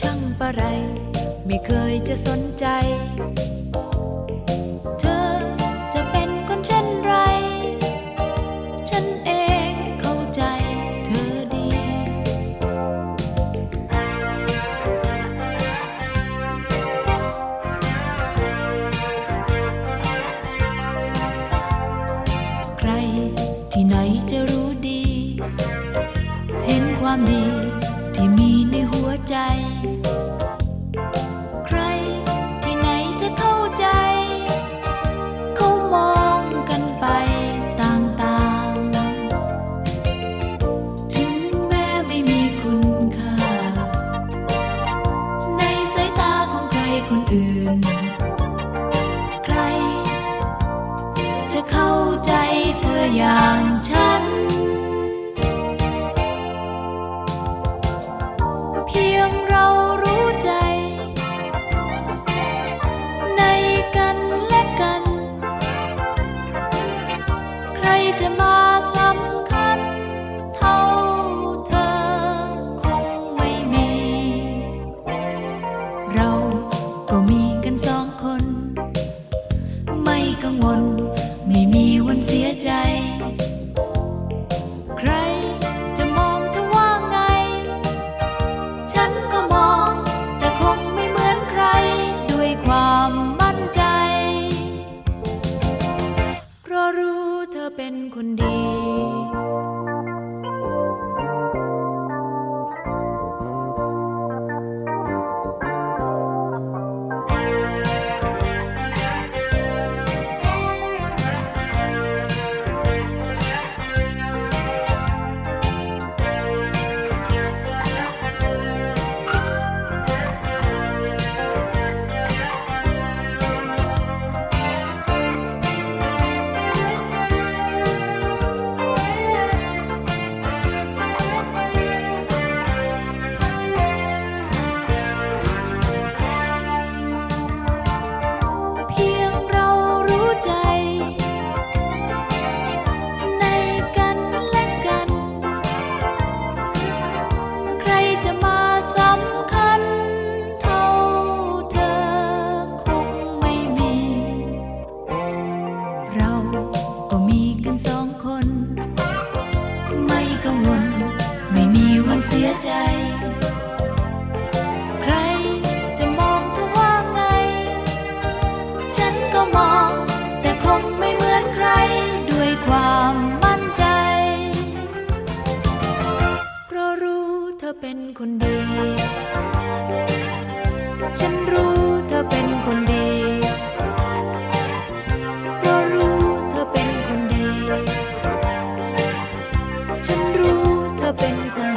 ช่างปะไร ไม่เคยจะสนใจ เธอจะเป็นคนเช่นไร ฉันเองเข้าใจเธอดี ใครที่ไหนจะรู้ดี เห็นความดี ที่มีในหัวใจ ก็มีกันสองคน ไม่กังวล ไม่มีวันเสียใจ ใครจะมองเธอว่าไง ฉันก็มอง แต่คงไม่เหมือนใคร ด้วยความมั่นใจ เพราะรู้เธอเป็นคนดี เสียใจ ใครจะมองเธอว่าไง ฉันก็มอง แต่คงไม่เหมือนใครด้วยความมั่นใจ เพราะรู้เธอเป็นคนดี ฉันรู้เธอเป็นคนดีเพราะรู้เธอเป็นคนดี ฉันรู้เธอเป็นคน